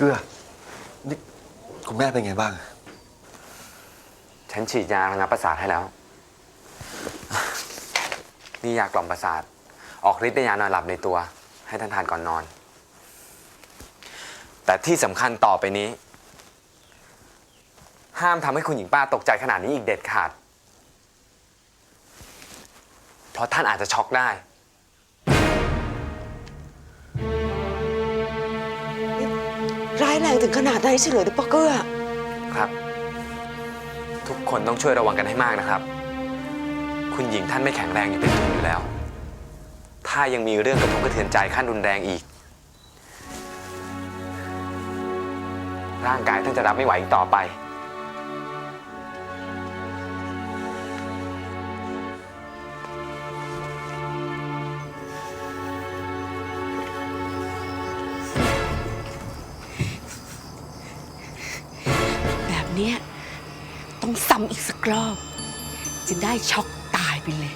เกลือ นี่คุณแม่เป็นไงบ้าง ฉันฉีดยาระงับประสาทให้แล้ว นี่ยากล่อมประสาท ออกฤทธิ์ในยานอนหลับในตัว ให้ท่านทานก่อนนอน แต่ที่สำคัญต่อไปนี้ ห้ามทำให้คุณหญิงป้าตกใจขนาดนี้อีกเด็ดขาด เพราะท่านอาจจะช็อกได้ ถึงขนาดนั้นเฉลยหรือปะเกื้อครับ ทุกคนต้องช่วยระวังกันให้มากนะครับ คุณหญิงท่านไม่แข็งแรงอยู่เป็นทุนอยู่แล้ว ถ้ายังมีเรื่องกระทบกระเทือนใจขั้นรุนแรงอีก ร่างกายท่านจะรับไม่ไหวอีกต่อไป เนี้ยต้องซ้ำอีกสักรอบ จะได้ช็อกตายไปเลย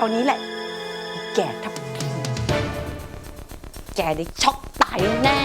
าวนี้แหละ แกทับทีแกได้ช็อกตายแน่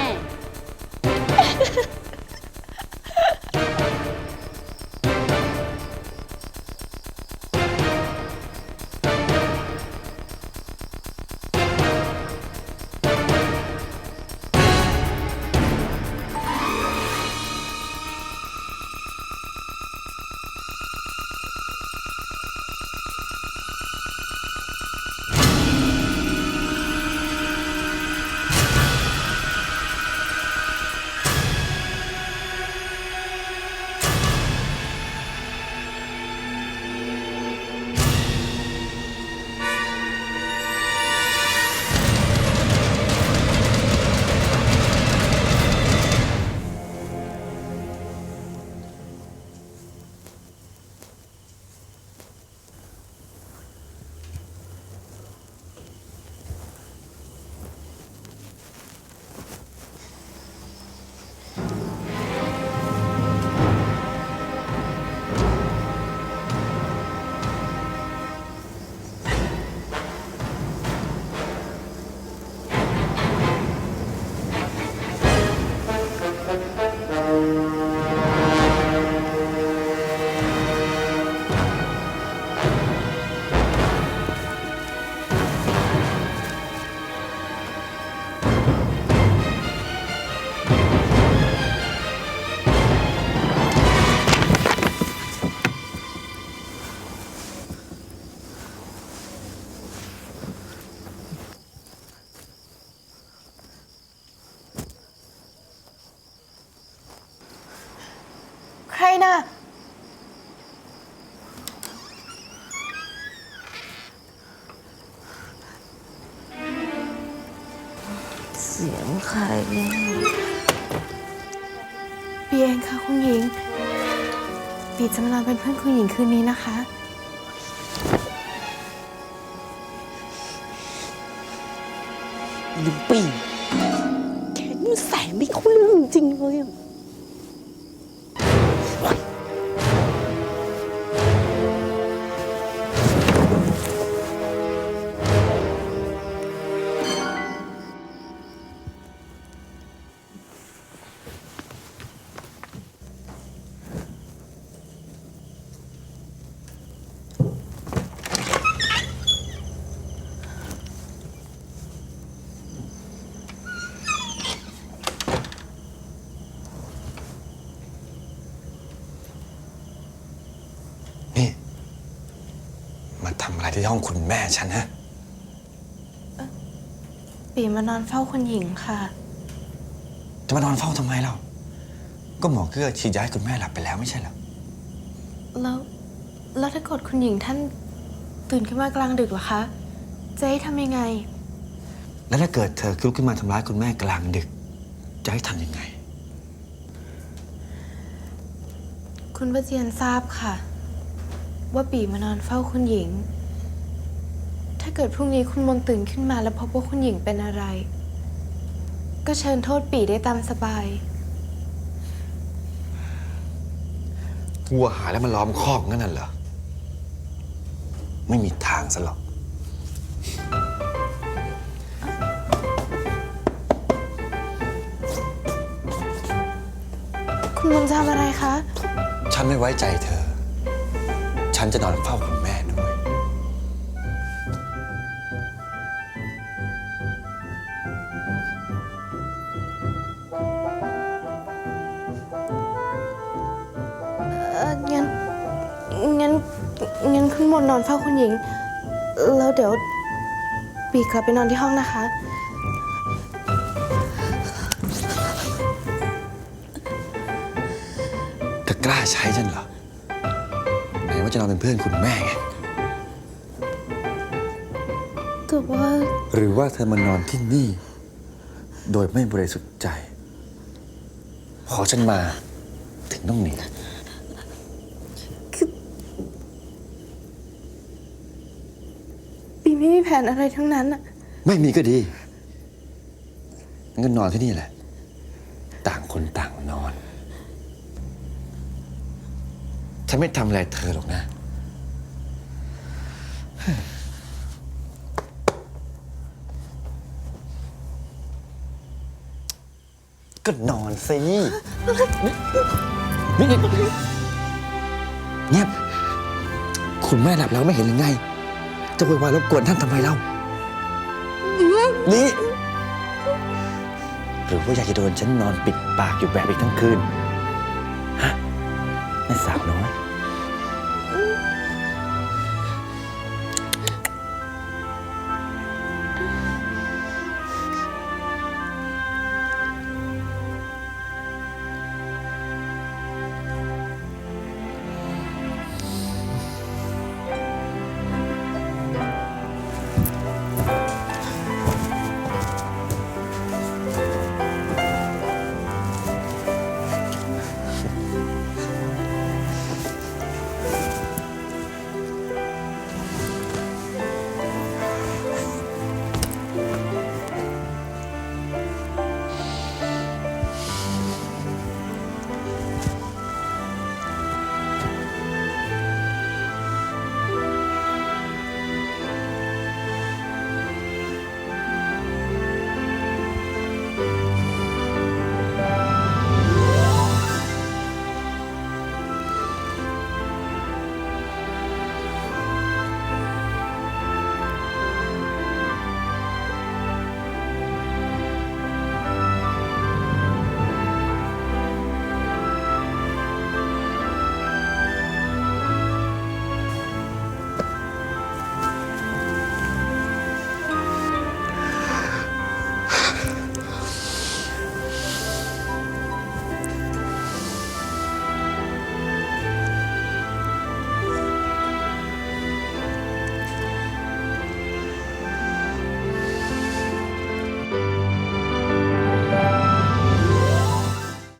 น่ะเสียงใครเนี่ยปีเองค่ะคุณหญิง ปีจะมานอนเป็นเพื่อนคุณหญิงคืนนี้นะคะลิมปีแกนี่แสงไม่เข้าเรื่องจริงเลยอะ ที่ห้องคุณแม่ฉันฮะ ปีมานอนเฝ้าคุณหญิงค่ะ จะมานอนเฝ้าทำไมเรา ก็หมอเกื้อฉีดยาให้คุณแม่หลับไปแล้วไม่ใช่เหรอ แล้วแล้วถ้าเกิดคุณหญิงท่านตื่นขึ้นมากลางดึกล่ะคะ จะให้ทำยังไง แล้วถ้าเกิดเธอลุกขึ้นมาทำร้ายคุณแม่กลางดึก จะให้ทำยังไง คุณประเจียนทราบค่ะ ว่าปีมานอนเฝ้าคุณหญิง ถ้าเกิดพรุ่งนี้คุณมนต์ตื่นขึ้นมาแล้วพบว่าคุณหญิงเป็นอะไร ก็เชิญโทษปีได้ตามสบาย วัวหายแล้วมันล้อมคอกงั้นน่ะเหรอ ไม่มีทางซะหรอก คุณมนต์จะทำอะไรคะ ฉันไม่ไว้ใจเธอ ฉันจะนอนเฝ้าคุณ งั้นคุณมนต์นอนเฝ้าคุณหญิง แล้วเดี๋ยวปีกลับไปนอนที่ห้องนะคะ เธอกล้าใช้ฉันเหรอ ไหนว่าจะนอนเป็นเพื่อนคุณแม่ไง แต่ว่าหรือว่าเธอมานอนที่นี่ โดยไม่บริสุทธิ์ใจ พอฉันมาถึงต้องหนี ไม่มีแผนอะไรทั้งนั้นอะไม่มีก็ดีงั้นก็นอนที่นี่แหละ ต่างคนต่างนอน ฉันไม่ทำอะไรเธอหรอกนะ ก็นอนสินี่นี่เงียบคุณแม่หลับแล้วไม่เห็นหรือไง จะโวยวายรบกวนท่านทำไมเล่า นี่หรือว่าอยากจะโดนฉันนอนปิดปากอยู่แบบอีกทั้งคืน ฮะแม่สาวน้อย